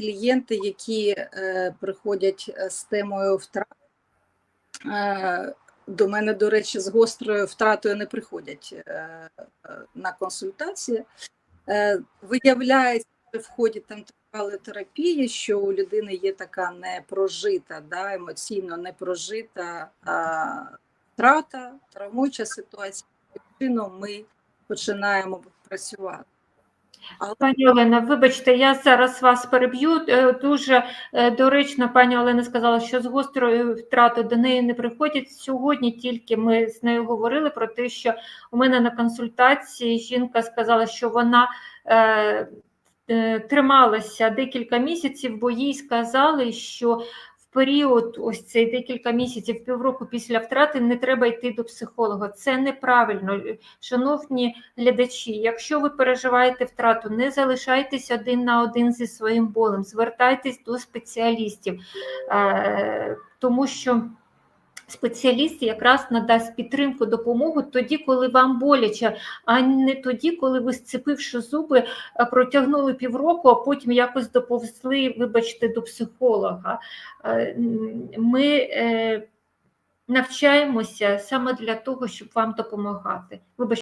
клієнти, які е, приходять е, з темою втрат. Е, До мене, до речі, з гострою втратою не приходять е, е, на консультації. Е, Виявляється в ході там тривалої терапії, що у людини є така непрожита, да, емоційно непрожита а, втрата, травмуюча ситуація. Чином ми починаємо працювати. Пані Олена, вибачте, я зараз вас переб'ю. Е, Дуже е, доречно, пані Олена сказала, що з гострою втратою до неї не приходять. Сьогодні тільки ми з нею говорили про те, що у мене на консультації жінка сказала, що вона е, трималася декілька місяців, бо їй сказали, що період ось цей декілька місяців, півроку після втрати не треба йти до психолога. Це неправильно. Шановні глядачі, якщо ви переживаєте втрату, не залишайтесь один на один зі своїм болем, звертайтесь до спеціалістів, е, тому що спеціаліст якраз надасть підтримку, допомогу тоді, коли вам боляче, а не тоді, коли ви, сцепивши зуби, е, протягнули півроку, а потім якось доповзли, вибачте, до психолога. Е, Ми е, навчаємося саме для того, щоб вам допомагати. Вибачте,